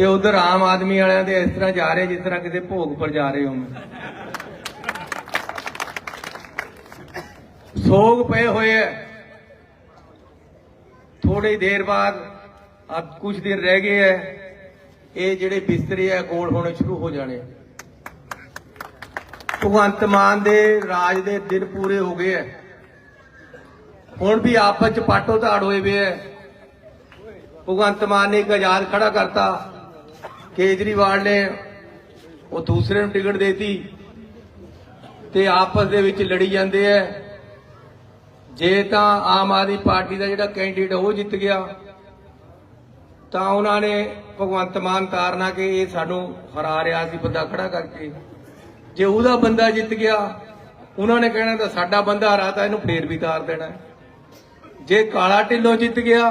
ਤੇ ਉਧਰ ਆਮ ਆਦਮੀ ਵਾਲਿਆਂ ਦੇ ਇਸ ਤਰ੍ਹਾਂ ਜਾ ਰਹੇ ਜਿਸ ਤਰ੍ਹਾਂ ਕਿਤੇ ਭੋਗ ਪਰ ਜਾ ਰਹੇ ਹੋਣ। ਸੋਗ ਪਏ ਹੋਏ ਐ। ਥੋੜੀ ਦੇਰ ਬਾਅਦ ਅਬ ਕੁਝ ਦਿਨ ਰਹਿ ਗਏ ਐ। ਇਹ ਜਿਹੜੇ ਬਿਸਤਰੇ ਐ, ਗੋਲ ਹੋਣੇ ਸ਼ੁਰੂ ਹੋ ਜਾਣੇ। ਭਗਵੰਤ ਮਾਨ ਦੇ ਰਾਜ ਦੇ ਦਿਨ ਪੂਰੇ ਹੋ ਗਏ ਐ। ਹੁਣ ਵੀ ਆਪਸ ਚ ਪਾਟੋ ਧਾੜ ਹੋਏ ਵੇ ਐ। ਭਗਵੰਤ ਮਾਨ ਨੇ ਇੱਕ ਆਜ਼ਾਦ ਖੜਾ ਕਰਤਾ। ਕੇਜਰੀਵਾਲ ਨੇ ਉਹ ਦੂਸਰੇ ਨੂੰ ਟਿਕਟ ਦੇਤੀ ਤੇ ਆਪਸ ਦੇ ਵਿੱਚ ਲੜੀ ਜਾਂਦੇ ਐ। ਜੇ ਤਾਂ ਆਮ ਆਦਮੀ ਪਾਰਟੀ ਦਾ ਜਿਹੜਾ ਕੈਂਡੀਡੇਟ ਉਹ ਜਿੱਤ ਗਿਆ, ਤਾਂ ਉਹਨਾਂ ਨੇ ਭਗਵੰਤ ਮਾਨ ਤਾਰਨਾ ਕਿ ਇਹ ਸਾਨੂੰ ਹਰਾ ਰਿਹਾ ਸੀ ਬੰਦਾ ਖੜਾ ਕਰਕੇ। ਜੇ ਉਹਦਾ ਬੰਦਾ ਜਿੱਤ ਗਿਆ, ਉਹਨਾਂ ਨੇ ਕਹਿਣਾ ਤਾਂ ਸਾਡਾ ਬੰਦਾ ਹਰਾਤਾ ਇਹਨੂੰ ਫੇਰ ਵੀ ਤਾਰ ਦੇਣਾ। ਜੇ ਕਾਲਾ ਢਿੱਲੋਂ ਜਿੱਤ ਗਿਆ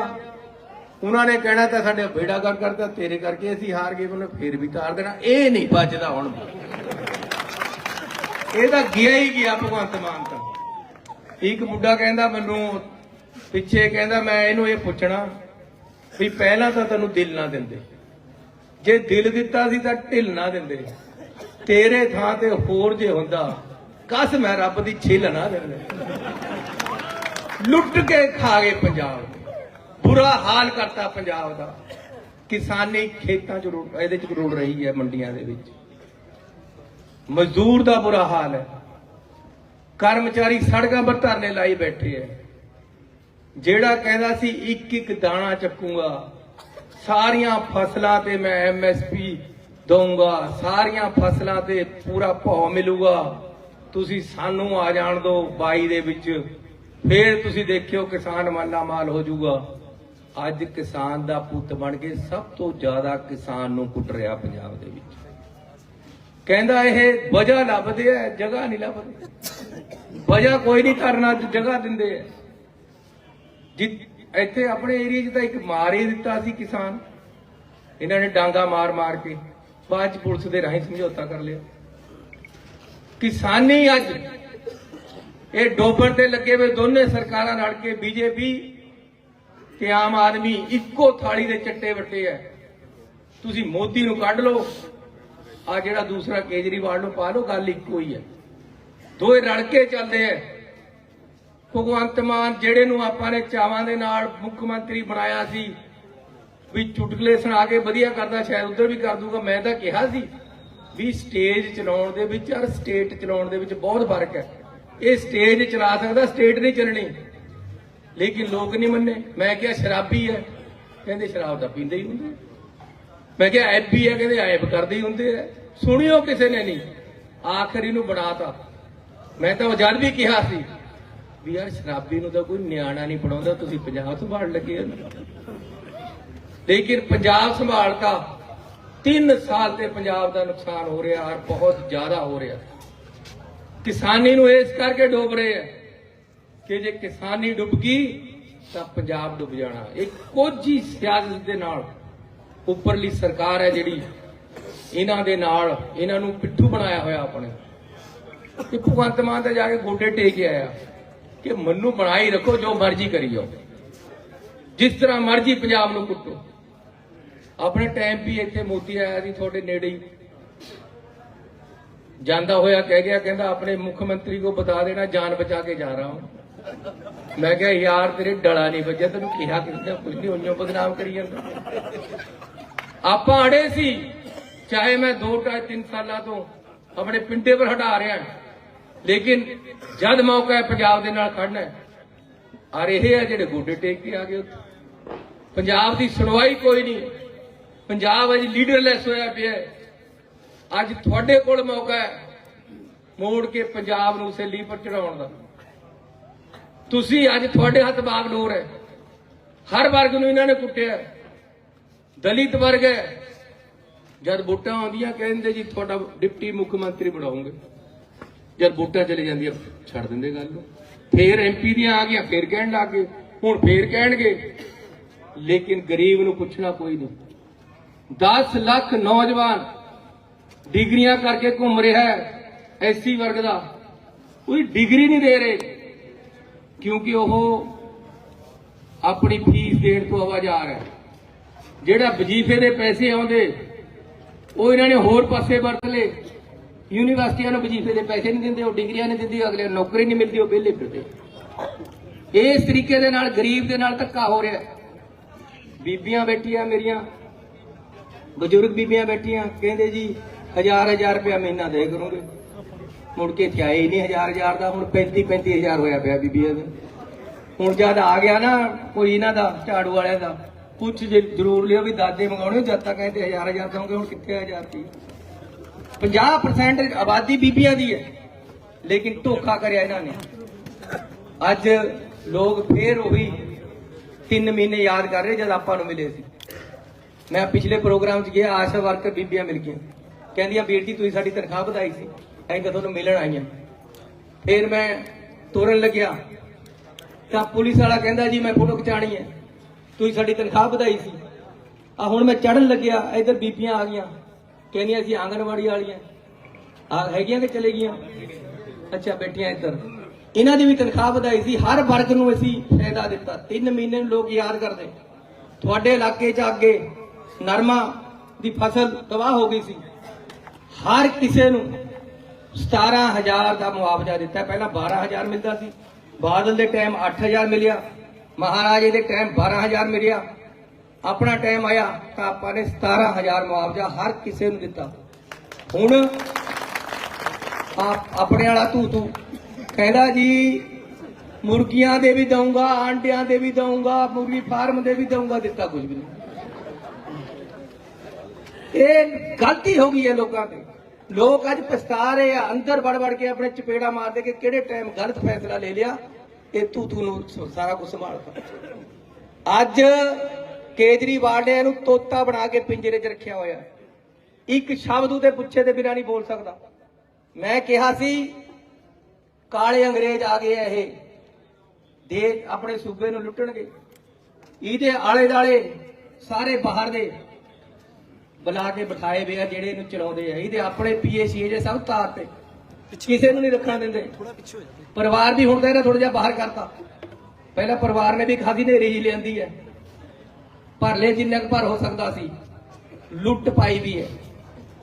ਉਹਨਾਂ ਨੇ ਕਹਿਣਾ ਤਾਂ ਸਾਡੇ ਬੇੜਾ ਕਰ ਕਰਤਾ ਤੇਰੇ ਕਰਕੇ ਅਸੀਂ ਹਾਰ ਗਏ, ਉਹਨੇ ਫੇਰ ਵੀ ਤਾਰ ਦੇਣਾ। ਇਹ ਨਹੀਂ ਬਚਦਾ ਹੁਣ। ਇਹ ਤਾਂ ਗਿਆ ਹੀ ਗਿਆ ਭਗਵੰਤ ਮਾਨ ਤਾਂ। ਇੱਕ ਬੁੱਢਾ ਕਹਿੰਦਾ ਮੈਨੂੰ, ਪਿੱਛੇ ਕਹਿੰਦਾ ਮੈਂ ਇਹਨੂੰ ਇਹ ਪੁੱਛਣਾ ਵੀ ਪਹਿਲਾਂ ਤਾਂ ਤੈਨੂੰ ਦਿਲ ਨਾ ਦਿੰਦੇ। ਜੇ ਦਿਲ ਦਿੱਤਾ ਸੀ ਤਾਂ ਢਿੱਲ ਨਾ ਦਿੰਦੇ। ਤੇਰੇ ਥਾਂ ਤੇ ਹੋਰ ਜੇ ਹੁੰਦਾ, ਕਸ ਮੈਂ ਰੱਬ ਦੀ ਛਿੱਲ ਨਾ ਦਿੰਦੇ। ਲੁੱਟ ਕੇ ਖਾ ਗਏ ਪੰਜਾਬ। ਬੁਰਾ ਹਾਲ ਕਰਤਾ ਪੰਜਾਬ ਦਾ। ਕਿਸਾਨੀ ਖੇਤਾਂ 'ਚ ਰੁੜ ਇਹਦੇ 'ਚ ਰੁੜ ਰਹੀ ਹੈ ਮੰਡੀਆਂ ਦੇ ਵਿੱਚ। ਮਜ਼ਦੂਰ ਦਾ ਬੁਰਾ ਹਾਲ ਹੈ। ਕਰਮਚਾਰੀ ਸੜਕਾਂ 'ਪਰ ਧਰਨੇ ਲਾਈ ਬੈਠੇ ਐ ਜਿਹੜਾ ਕਹਿੰਦਾ ਸੀ, ਇੱਕ ਇੱਕ ਦਾਣਾ ਚੱਕੂਗਾ, ਸਾਰੀਆਂ ਫਸਲਾਂ ਤੇ ਮੈਂ ਐਮਐਸਪੀ ਦਊਂਗਾ, ਸਾਰੀਆਂ ਫਸਲਾਂ ਤੇ ਪੂਰਾ ਭਾਅ ਮਿਲੂਗਾ, ਤੁਸੀਂ ਸਾਨੂੰ ਆ ਜਾਣ ਦਿਓ 22 ਦੇ ਵਿੱਚ, ਫੇਰ ਤੁਸੀਂ ਦੇਖਿਓ ਕਿਸਾਨ ਮਾਲਾ ਮਾਲ ਹੋ ਜਾਊਗਾ। ਅੱਜ ਕਿਸਾਨ ਦਾ ਪੁੱਤ ਬਣ ਕੇ ਸਭ ਤੋਂ ਜ਼ਿਆਦਾ ਕਿਸਾਨ ਨੂੰ ਕੁੱਟ ਰਿਹਾ ਪੰਜਾਬ ਦੇ ਵਿੱਚ। ਕਹਿੰਦਾ ਇਹ ਵਜ੍ਹਾ ਲੱਭਦੇ ਆ, ਜਗ੍ਹਾ ਨਹੀਂ ਲੱਭਦੇ। ਵਜ੍ਹਾ ਕੋਈ ਨਹੀਂ ਕਰਨਾ, ਜਗ੍ਹਾ ਦਿੰਦੇ ਆ। ਇੱਥੇ ਆਪਣੇ ਏਰੀਆ 'ਚ ਤਾਂ ਇੱਕ ਮਾਰ ਹੀ ਦਿੱਤਾ ਸੀ ਕਿਸਾਨ। ਇਹਨਾਂ ਨੇ ਡਾਂਗਾ ਮਾਰ ਮਾਰ ਕੇ ਬਾਅਦ 'ਚ ਪੁਲਿਸ ਦੇ ਰਾਹੀਂ ਸਮਝੌਤਾ ਕਰ ਲਿਆ। ਕਿਸਾਨੀ ਅੱਜ ਇਹ ਡੋਬਣ ਤੇ ਲੱਗੇ ਹੋਏ ਦੋਨੇ ਸਰਕਾਰਾਂ ਰਲ ਕੇ ਬੀਜੇਪੀ ਕਿ ਆਮ ਆਦਮੀ ਇੱਕੋ ਥਾਲੀ ਦੇ ਚੱਟੇ ਵੱਟੇ ਐ ਤੁਸੀਂ ਮੋਦੀ ਨੂੰ ਕੱਢ ਲਓ ਆ ਜਿਹੜਾ ਦੂਸਰਾ ਕੇਜਰੀਵਾਲ ਨੂੰ ਪਾ ਲਓ, ਗੱਲ ਇੱਕੋ ਹੀ ਹੈ। ਦੋਏ ਰਲ ਕੇ ਚੱਲਦੇ ਐ ਭਗਵੰਤ ਮਾਨ ਜਿਹੜੇ ਨੂੰ ਆਪਾਂ ਨੇ ਚਾਵਾਂ ਦੇ ਨਾਲ ਮੁੱਖ ਮੰਤਰੀ ਬਣਾਇਆ ਸੀ, ਵੀ ਚੁਟਕਲੇ ਸੁਣਾ ਕੇ ਵਧੀਆ ਕਰਦਾ, ਸ਼ਾਇਦ ਉਧਰ ਵੀ ਕਰ ਦੂਗਾ। ਮੈਂ ਤਾਂ ਕਿਹਾ ਸੀ ਵੀ ਸਟੇਜ ਚਲਾਉਣ ਦੇ ਵਿੱਚ ਔਰ ਸਟੇਟ ਚਲਾਉਣ ਦੇ ਵਿੱਚ ਬਹੁਤ ਫ਼ਰਕ ਹੈ। ਇਹ ਸਟੇਜ ਚਲਾ ਸਕਦਾ, ਸਟੇਟ ਨਹੀਂ ਚੱਲਣੀ। ਲੇਕਿਨ ਲੋਕ ਨਹੀਂ ਮੰਨੇ। ਮੈਂ ਕਿਹਾ, ਸ਼ਰਾਬੀ ਹੈ। ਕਹਿੰਦੇ, ਸ਼ਰਾਬ ਤਾਂ ਪੀਂਦੇ ਹੀ ਹੁੰਦੇ ਮੈਂ ਕਿਹਾ ਐਬੀ ਹੈ, ਕਹਿੰਦੇ ਐਬ ਕਰਦੇ ਹੀ ਹੁੰਦੇ ਆ। ਸੁਣਿਓ ਕਿਸੇ ਨੇ ਨਹੀਂ। ਆਖਰੀ ਨੂੰ ਬਣਾਤਾ। ਮੈਂ ਤਾਂ ਉਹ ਜਦ ਵੀ ਕਿਹਾ ਸੀ ਵੀ ਯਾਰ, ਸ਼ਰਾਬੀ ਨੂੰ ਤਾਂ ਕੋਈ ਨਿਆਣਾ ਨਹੀਂ ਪੜਾਉਂਦਾ, ਤੁਸੀਂ ਪੰਜਾਬ ਸੰਭਾਲ ਲੱਗੇ ਹੋ। ਲੇਕਿਨ ਪੰਜਾਬ ਸੰਭਾਲਤਾ 3 ਸਾਲ ਤੇ ਪੰਜਾਬ ਦਾ ਨੁਕਸਾਨ ਹੋ ਰਿਹਾ ਔਰ ਬਹੁਤ ਜ਼ਿਆਦਾ ਹੋ ਰਿਹਾ। ਕਿਸਾਨੀ ਨੂੰ ਇਸ ਕਰਕੇ ਡੋਬ ਰਹੇ ਆ। ਕਿ ਜੇ ਕਿਸਾਨੀ ਡੁੱਬ ਗਈ, ਤਾਂ ਪੰਜਾਬ ਡੁੱਬ ਜਾਣਾ। ਇਹ ਕੁਝ ਹੀ ਸਿਆਸਤ ਦੇ ਨਾਲ ਉੱਪਰਲੀ ਸਰਕਾਰ ਹੈ ਜਿਹੜੀ, ਇਹਨਾਂ ਦੇ ਨਾਲ ਇਹਨਾਂ ਨੂੰ ਪਿੱਠੂ ਬਣਾਇਆ ਹੋਇਆ ਆਪਣੇ। ਕਿ ਭਗਵੰਤ ਮਾਨ ਤੇ ਜਾ ਕੇ ਗੋਡੇ ਟੇਕ ਕੇ ਆਇਆ ਕਿ ਮੈਨੂੰ ਬਣਾਈ ਰੱਖੋ, ਜੋ ਮਰਜ਼ੀ ਕਰੀ ਜਾਓ। ਜਿਸ ਤਰ੍ਹਾਂ ਮਰਜ਼ੀ ਪੰਜਾਬ ਨੂੰ ਕੁੱਟੋ। ਆਪਣੇ ਟਾਈਮ ਵੀ ਇੱਥੇ ਮੋਦੀ ਆਇਆ ਸੀ, ਤੁਹਾਡੇ ਨੇੜੇ ਹੀ। ਜਾਂਦਾ ਹੋਇਆ ਕਹਿ ਗਿਆ, ਕਹਿੰਦਾ ਆਪਣੇ ਮੁੱਖ ਮੰਤਰੀ ਕੋ ਬਤਾ ਦੇਣਾ, ਜਾਨ ਬਚਾ ਕੇ ਜਾ ਰਹਾ ਹਾਂ। ਮੈਂ ਕਿਹਾ, ਯਾਰ, ਤੇਰੇ ਡਲਾ ਨਹੀਂ ਵੱਜਿਆ, ਤੈਨੂੰ ਕਿਹਾ ਕਿੰਨਾ ਕੁਝ ਨਹੀਂ ਹੋਈਓ ਬਦਨਾਮ ਕਰੀ ਜਾਂਦਾ। ਆਪਾਂ ਅੜੇ ਸੀ, ਚਾਹੇ ਮੈਂ 2 ਢਾਈ 3 ਸਾਲਾਂ ਤੋਂ ਆਪਣੇ ਪਿੰਡੇ ਪਰ ਹਟਾ ਰਿਹਾ ਲੇਕਿਨ ਜਦ ਮੌਕਾ ਹੈ, ਪੰਜਾਬ ਦੇ ਨਾਲ ਖੜਨਾ ਹੈ। ਔਰ ਇਹ ਹੈ ਜਿਹੜੇ ਗੋਡੇ ਟੇਕ ਕੇ ਆ ਗਏ ਪੰਜਾਬ ਦੀ ਸੁਣਵਾਈ ਕੋਈ ਨਹੀਂ। ਪੰਜਾਬ ਅੱਜ ਲੀਡਰਲੈਸ ਹੋਇਆ ਪਿਆ ਅੱਜ ਤੁਹਾਡੇ ਕੋਲ ਮੌਕਾ ਹੈ, ਮੋੜ ਕੇ ਪੰਜਾਬ ਨੂੰ ਸੈਲੀ ਪਰ ਚੜਾਉਣ ਦਾ। ਤੁਸੀਂ ਅੱਜ ਤੁਹਾਡੇ ਹੱਥ ਬਾਗਡੋਰ ਹੈ। ਹਰ ਵਰਗ ਨੂੰ ਇਹਨਾਂ ਨੇ ਕੁੱਟਿਆ ਦਲਿਤ ਵਰਗ ਹੈ। ਜਦ ਵੋਟਾਂ ਆਉਂਦੀਆਂ, ਕਹਿੰਦੇ ਜੀ, ਤੁਹਾਡਾ ਡਿਪਟੀ ਮੁੱਖ ਮੰਤਰੀ ਬਣਾਉਂਗੇ। ਜਦ ਵੋਟਾਂ ਚਲੇ ਜਾਂਦੀਆਂ, ਛੱਡ ਦਿੰਦੇ ਗੱਲ ਨੂੰ। ਫੇਰ ਐਮਪੀ ਦੀਆਂ ਆ ਗਈਆਂ, ਫੇਰ ਕਹਿਣ ਲੱਗ ਗਏ। ਹੁਣ ਫੇਰ ਕਹਿਣਗੇ। ਲੇਕਿਨ ਗਰੀਬ ਨੂੰ ਪੁੱਛਣਾ ਕੋਈ ਨਹੀਂ। 10 ਲੱਖ ਨੌਜਵਾਨ ਡਿਗਰੀਆਂ ਕਰਕੇ ਘੁੰਮ ਰਿਹਾ ਹੈ ਐਸੀ ਵਰਗ ਦਾ। ਕੋਈ ਡਿਗਰੀ ਨਹੀਂ ਦੇ ਰਹੇ। ਕਿਉਂਕਿ ਉਹ ਆਪਣੀ ਫੀਸ ਦੇਣ ਤੋਂ ਆਵਾਜ਼ਾਰ ਹੈ। ਜਿਹੜਾ ਵਜ਼ੀਫੇ ਦੇ ਪੈਸੇ ਆਉਂਦੇ, ਉਹ ਇਹਨਾਂ ਨੇ ਹੋਰ ਪਾਸੇ ਵਰਤ ਲਏ। ਯੂਨੀਵਰਸਿਟੀਆਂ ਨੂੰ ਵਜ਼ੀਫੇ ਦੇ ਪੈਸੇ ਨਹੀਂ ਦਿੰਦੇ, ਉਹ ਡਿਗਰੀਆਂ ਨਹੀਂ ਦਿੰਦੀ, ਅਗਲੇ ਨੌਕਰੀ ਨਹੀਂ ਮਿਲਦੀ, ਉਹ ਵਿਹਲੇ ਫਿਰਦੇ। ਇਸ ਤਰੀਕੇ ਦੇ ਨਾਲ, ਗਰੀਬ ਦੇ ਨਾਲ ਧੱਕਾ ਹੋ ਰਿਹਾ ਬੀਬੀਆਂ ਬੈਠੀਆਂ ਮੇਰੀਆਂ, ਬਜ਼ੁਰਗ ਬੀਬੀਆਂ ਬੈਠੀਆਂ, ਕਹਿੰਦੇ ਜੀ ਹਜ਼ਾਰ ਹਜ਼ਾਰ ਰੁਪਇਆ ਮਹੀਨਾ ਦੇ ਕਰੋਗੇ। ਮੁੜ ਕੇ ਇੱਥੇ ਆਏ ਹੀ ਨਹੀਂ ਹਜ਼ਾਰ ਹਜ਼ਾਰ ਦਾ, ਹੁਣ 35 35000 ਹੋਇਆ ਪਿਆ ਬੀਬੀਆਂ ਦਾ। ਹੁਣ ਜਦ ਆ ਗਿਆ ਨਾ ਕੋਈ ਇਹਨਾਂ ਦਾ, ਝਾੜੂ ਵਾਲਿਆਂ ਦਾ ਕੁਝ ਜੇ ਜ਼ਰੂਰ ਲਿਓ ਵੀ ਦਾਦੇ ਮੰਗਾਉਣੇ, ਜਦ ਤੱਕ ਕਹਿੰਦੇ ਹਜ਼ਾਰ ਹਜ਼ਾਰ ਦਵਾਂਗੇ ਹੁਣ ਕਿੱਥੇ ਆ ਹਜ਼ਾਰ ਦੀ? 50% ਆਬਾਦੀ ਬੀਬੀਆਂ ਦੀ ਹੈ, ਲੇਕਿਨ ਧੋਖਾ ਕਰਿਆ ਇਹਨਾਂ ਨੇ। ਅੱਜ ਲੋਕ ਫੇਰ ਉਹੀ 3 ਮਹੀਨੇ ਯਾਦ ਕਰ ਰਹੇ ਜਦ ਆਪਾਂ ਨੂੰ ਮਿਲੇ ਸੀ। ਮੈਂ ਪਿਛਲੇ ਪ੍ਰੋਗਰਾਮ 'ਚ ਗਿਆ, ਆਸ਼ਾ ਵਰਕਰ ਬੀਬੀਆਂ ਮਿਲ ਗਈਆਂ। ਕਹਿੰਦੀਆਂ ਵੀਰ ਜੀ ਤੁਸੀਂ ਸਾਡੀ ਤਨਖਾਹ ਵਧਾਈ ਸੀ। ਅਸੀਂ ਤੁਹਾਨੂੰ ਮਿਲਣ ਆਈਆਂ। ਫਿਰ ਮੈਂ ਤੁਰਨ ਲੱਗਿਆ। ਤਾਂ ਪੁਲਿਸ ਵਾਲਾ ਕਹਿੰਦਾ, ਜੀ, ਮੈਂ ਫੋਟੋ ਖਿਚਾਣੀ ਹੈ। ਤੁਸੀਂ ਸਾਡੀ ਤਨਖਾਹ ਵਧਾਈ ਸੀ। ਆ ਹੁਣ ਮੈਂ ਚੜਨ ਲੱਗਿਆ, ਇੱਧਰ ਬੀਬੀਆਂ ਆ ਗਈਆਂ। ਕਹਿੰਦੀਆਂ ਸੀ, ਆਂਗਣਵਾੜੀ ਵਾਲੀਆਂ। ਆ ਹੈਗੀਆਂ ਕਿ ਚਲੇ ਗਈਆਂ? ਅੱਛਾ, ਬੈਠੀਆਂ ਇੱਧਰ। ਇਹਨਾਂ ਦੀ ਵੀ ਤਨਖਾਹ ਵਧਾਈ ਸੀ। ਹਰ ਵਰਗ ਨੂੰ ਅਸੀਂ ਫਾਇਦਾ ਦਿੱਤਾ। 3 ਮਹੀਨੇ ਨੂੰ ਲੋਕ ਯਾਦ ਕਰਦੇ। ਤੁਹਾਡੇ ਇਲਾਕੇ 'ਚ ਅੱਗੇ ਨਰਮਾ ਦੀ ਫਸਲ ਤਬਾਹ ਹੋ ਗਈ ਸੀ। ਹਰ ਕਿਸੇ ਨੂੰ 17000 ਦਾ ਮੁਆਵਜ਼ਾ ਦਿੱਤਾ। ਪਹਿਲਾਂ 12000 ਮਿਲਦਾ ਸੀ। ਬਾਦਲ ਦੇ ਟਾਈਮ 8000 ਮਿਲਿਆ। ਮਹਾਰਾਜੇ ਦੇ ਟਾਈਮ 12000 ਮਿਲਿਆ। ਆਪਣਾ ਟਾਈਮ ਆਇਆ ਤਾਂ ਆਪਾਂ ਨੇ 17000 ਮੁਆਵਜ਼ਾ ਹਰ ਕਿਸੇ ਨੂੰ ਦਿੱਤਾ। ਹੁਣ ਆਪ ਆਪਣੇ ਵਾਲਾ ਤੂੰ ਤੂੰ ਕਹਿੰਦਾ ਜੀ, ਮੁਰਗੀਆਂ ਦੇ ਵੀ ਦਊਂਗਾ, ਆਂਡਿਆਂ ਦੇ ਵੀ ਦਊਂਗਾ, ਮੁਰਗੀ ਫਾਰਮ ਦੇ ਵੀ ਦਊਂਗਾ, ਦਿੱਤਾ ਕੁਝ ਵੀ ਨਹੀਂ। ਇਹ ਗਲਤੀ ਹੋ ਗਈ ਹੈ ਲੋਕਾਂ ਦੀ ਲੋਕ ਅੱਜ ਪਛਤਾ ਰਹੇ ਆ, ਅੰਦਰ ਵੜ ਵੜ ਕੇ ਆਪਣੇ ਚਪੇੜਾ ਮਾਰਦੇ ਕਿ ਕਿਹੜੇ ਟਾਈਮ ਗਲਤ ਫੈਸਲਾ ਲੈ ਲਿਆ, ਇਹ ਤੂੰ ਤੂੰ ਨੂੰ ਸਾਰਾ ਕੁਝ ਸੰਭਾਲ ਅੱਜ ਕੇਜਰੀਵਾਲ ਨੇ ਇਹਨੂੰ ਤੋਤਾ ਬਣਾ ਕੇ ਪਿੰਜਰੇ 'ਚ ਰੱਖਿਆ ਹੋਇਆ। ਇੱਕ ਸ਼ਬਦ ਉਹਦੇ ਪੁੱਛੇ ਦੇ ਬਿਨਾਂ ਨਹੀਂ ਬੋਲ ਸਕਦਾ। ਮੈਂ ਕਿਹਾ ਸੀ, ਕਾਲੇ ਅੰਗਰੇਜ਼ ਆ ਗਏ ਇਹ। ਦੇ ਆਪਣੇ ਸੂਬੇ ਨੂੰ ਲੁੱਟਣਗੇ। ਇਹਦੇ ਆਲੇ ਦਾਲੇ ਸਾਰੇ ਬਾਹਰ ਦੇ ਬੁਲਾ ਕੇ ਬਿਠਾਏ ਵੇ ਆ ਜਿਹੜੇ ਇਹਨੂੰ ਚਲਾਉਂਦੇ ਆ। ਇਹਦੇ ਆਪਣੇ ਪੀਏਸੀ ਜੇ ਸਭ ਤਾਰ ਤੇ। ਕਿਸੇ ਨੂੰ ਨਹੀਂ ਰੱਖਣਾ ਦਿੰਦੇ। ਪਰਿਵਾਰ ਵੀ ਹੁਣ ਤਾਂ ਇਹਨਾਂ ਥੋੜਾ ਜਿਹਾ ਬਾਹਰ ਕਰਤਾ। ਪਹਿਲਾਂ ਪਰਿਵਾਰ ਨੇ ਵੀ ਖਾਦੀ ਨੇਰੀ ਹੀ ਲਿਆਂਦੀ ਹੈ। ਭਰ ਲੈ ਜਿੰਨਾ ਕੁ ਭਰ ਹੋ ਸਕਦਾ ਸੀ ਲੁੱਟ ਪਾਈ ਵੀ ਹੈ।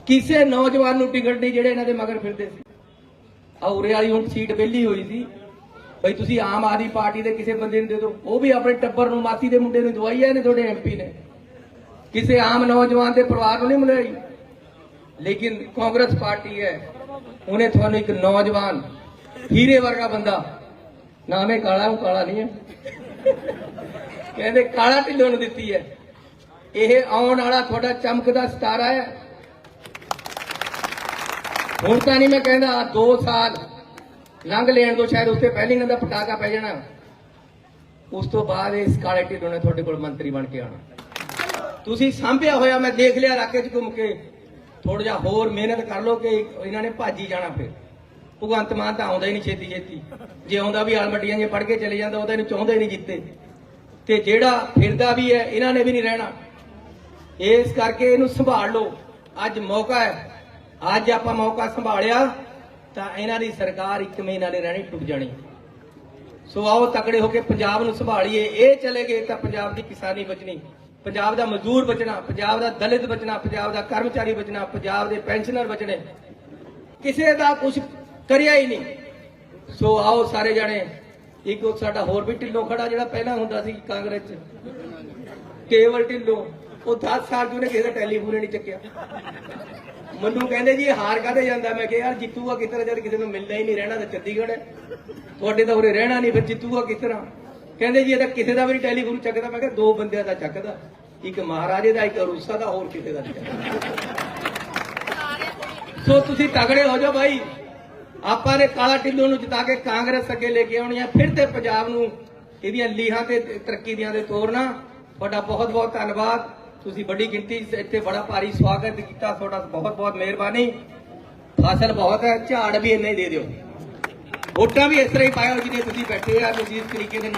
ਕਿਸੇ ਨੌਜਵਾਨ ਨੂੰ ਟਿਕਟ ਨਹੀਂ ਜਿਹੜੇ ਇਹਨਾਂ ਦੇ ਮਗਰ ਫਿਰਦੇ ਸੀ। ਆ ਉਰੇ ਵਾਲੀ ਹੁਣ ਸੀਟ ਵਿਹਲੀ ਹੋਈ ਸੀ। ਬਈ ਤੁਸੀਂ ਆਮ ਆਦਮੀ ਪਾਰਟੀ ਦੇ ਕਿਸੇ ਬੰਦੇ ਨੂੰ ਦੇ ਦਿਓ। ਉਹ ਵੀ ਆਪਣੇ ਟੱਬਰ ਨੂੰ ਮਾਸੀ ਦੇ ਮੁੰਡੇ ਨੂੰ ਦਵਾਈ ਹੈ ਨੇ ਤੁਹਾਡੇ ਐਮਪੀ ਨੇ। ਕਿਸੇ ਆਮ ਨੌਜਵਾਨ ਦੇ ਪਰਿਵਾਰ ਨੂੰ ਨਹੀਂ ਮਿਲਿਆ ਲੇਕਿਨ ਕਾਂਗਰਸ ਪਾਰਟੀ ਹੈ। ਉਹਨੇ ਤੁਹਾਨੂੰ ਇੱਕ ਨੌਜਵਾਨ, ਹੀਰੇ ਵਰਗਾ ਬੰਦਾ, ਨਾਮੇ ਕਾਲਾ, ਉਹ ਕਾਲਾ ਨਹੀਂ ਹੈ। ਕਹਿੰਦੇ ਕਾਲਾ ਢਿੱਲੋਂ ਨੂੰ ਦਿੱਤੀ ਹੈ। ਇਹ ਆਉਣ ਵਾਲਾ ਤੁਹਾਡਾ ਚਮਕਦਾ ਸਿਤਾਰਾ ਹੈ ਹੁਣ ਤਾਂ ਨਹੀਂ ਮੈਂ ਕਹਿੰਦਾ 2 ਸਾਲ ਲੰਘ ਲੈਣ ਤੋਂ ਸ਼ਾਇਦ ਉਸ ਤੇ ਪਹਿਲਾਂ ਇਹਨਾਂ ਦਾ ਪਟਾਕਾ ਪੈ ਜਾਣਾ। ਉਸ ਤੋਂ ਬਾਅਦ ਇਸ ਕਾਲੇ ਢਿੱਲੋਂ ਨੇ ਤੁਹਾਡੇ ਕੋਲ ਮੰਤਰੀ ਬਣ ਕੇ ਆਉਣਾ। ਤੁਸੀਂ ਸਾਂਭਿਆ ਹੋਇਆ ਮੈਂ ਦੇਖ ਲਿਆ ਇਲਾਕੇ 'ਚ ਘੁੰਮ ਕੇ। ਥੋੜਾ ਜਿਹਾ ਹੋਰ ਮਿਹਨਤ ਕਰ ਲਓ ਕਿ ਇਹਨਾਂ ਨੇ ਭਾਜੀ ਜਾਣਾ ਫਿਰ। ਭਗਵੰਤ ਮਾਨ ਤਾਂ ਆਉਂਦਾ ਹੀ ਨਹੀਂ ਛੇਤੀ ਛੇਤੀ। ਜੇ ਆਉਂਦਾ ਵੀ ਆਲਮੱਡੀਆਂ ਜੇ ਪੜ ਕੇ ਚਲੇ ਜਾਂਦਾ ਉਹਦਾ ਇਹਨੂੰ ਚਾਹੁੰਦੇ ਨਹੀਂ ਜਿੱਤੇ। ਤੇ ਜਿਹੜਾ ਫਿਰਦਾ ਵੀ ਹੈ, ਇਹਨਾਂ ਨੇ ਵੀ ਨਹੀਂ ਰਹਿਣਾ। ਇਸ ਕਰਕੇ ਇਹਨੂੰ ਸੰਭਾਲ ਲਓ। ਅੱਜ ਮੌਕਾ ਹੈ। ਅੱਜ ਆਪਾਂ ਮੌਕਾ ਸੰਭਾਲਿਆ, ਤਾਂ ਇਹਨਾਂ ਦੀ ਸਰਕਾਰ ਇੱਕ ਮਹੀਨਾ ਨੇ ਰਹਿਣੀ ਟੁੱਟ ਜਾਣੀ। ਸੋ ਆਓ ਤਕੜੇ ਹੋ ਕੇ ਪੰਜਾਬ ਨੂੰ ਸੰਭਾਲੀਏ। ਇਹ ਚਲੇ ਗਏ ਤਾਂ ਪੰਜਾਬ ਦੀ ਕਿਸਾਨੀ ਬਚਣੀ। ਪੰਜਾਬ ਦਾ ਮਜ਼ਦੂਰ ਬਚਣਾ, ਪੰਜਾਬ ਦਾ ਦਲਿਤ ਬਚਣਾ, ਪੰਜਾਬ ਦਾ ਕਰਮਚਾਰੀ ਬਚਣਾ, ਪੰਜਾਬ ਦੇ ਪੈਨਸ਼ਨਰ ਬਚਣੇ। ਕਿਸੇ ਦਾ ਕੁਝ ਕਰਿਆ ਹੀ ਨਹੀਂ। ਸੋ ਆਓ ਸਾਰੇ ਜਣੇ, ਇੱਕ ਉਹ ਸਾਡਾ ਹੋਰ ਵੀ ਢਿੱਲੋਂ ਖੜਾ ਜਿਹੜਾ ਪਹਿਲਾਂ ਹੁੰਦਾ ਸੀ ਕਾਂਗਰਸ 'ਚ। ਕੇਵਲ ਢਿੱਲੋਂ, ਉਹ 10 ਸਾਲ ਤੋਂ ਨੇ ਕਿਸੇ ਦਾ ਟੈਲੀਫੋਨ ਹੀ ਨਹੀਂ ਚੱਕਿਆ। ਮੈਨੂੰ ਕਹਿੰਦੇ ਜੀ ਹਾਰ ਕਾਹਦੇ ਜਾਂਦਾ? ਮੈਂ ਕਿਹਾ, ਯਾਰ ਜਿੱਤੂਗਾ ਕਿਸ ਤਰ੍ਹਾਂ, ਜਦ ਕਿਸੇ ਨੂੰ ਮਿਲਣਾ ਹੀ ਨਹੀਂ ਰਹਿਣਾ ਤਾਂ ਚੰਡੀਗੜ੍ਹ ਹੈ। ਤੁਹਾਡੇ ਤਾਂ ਉਰੇ ਰਹਿਣਾ ਨਹੀਂ, ਫਿਰ ਜਿੱਤੂਗਾ ਕਿਸ ਤਰ੍ਹਾਂ? ਕਹਿੰਦੇ ਜੀ ਇਹਦਾ ਕਿਸੇ ਦਾ ਵੀ ਟੈਲੀਫੋਨ ਚੱਕਦਾ। ਮੈਂ ਕਿਹਾ ਦੋ ਬੰਦਿਆਂ ਦਾ ਚੱਕਦਾ। ਇੱਕ ਮਹਾਰਾਜੇ ਦਾ, ਇੱਕ ਰੂਸਾ ਦਾ, ਹੋਰ ਕਿਸੇ ਦਾ ਨਹੀਂ ਚੱਕਦਾ। ਸੋ ਤੁਸੀਂ ਤਗੜੇ ਹੋ ਜਾਓ ਭਾਈ ਆਪਾਂ ਨੇ ਕਾਲਾ ਢਿੱਲੋਂ ਨੂੰ ਜਿਤਾ ਕੇ ਕਾਂਗਰਸ ਅੱਗੇ ਲੈ ਕੇ ਆਉਣੀ ਆ। ਫਿਰ ਤੇ ਪੰਜਾਬ ਨੂੰ ਇਹਦੀਆਂ ਲੀਹਾਂ ਤੇ ਤਰੱਕੀ ਦੀਆਂ ਦੇ ਤੋਰਨਾ। ਤੁਹਾਡਾ ਬਹੁਤ ਬਹੁਤ ਧੰਨਵਾਦ। ਤੁਸੀਂ ਵੱਡੀ ਗਿਣਤੀ 'ਚ ਇੱਥੇ ਬੜਾ ਭਾਰੀ ਸਵਾਗਤ ਕੀਤਾ। ਤੁਹਾਡਾ ਬਹੁਤ ਬਹੁਤ ਮਿਹਰਬਾਨੀ। ਫਸਲ ਬਹੁਤ ਹੈ, ਝਾੜ ਵੀ ਇੰਨੇ ਹੀ ਦੇ ਦਿਓ। ਵੋਟਾਂ ਵੀ ਇਸ ਤਰ੍ਹਾਂ ਹੀ ਪਾਇਓ ਜਿਹਦੇ ਤੁਸੀਂ ਬੈਠੇ ਆ। ਤੁਸੀਂ ਇਸ ਤਰੀਕੇ ਦੇ ਨਾਲ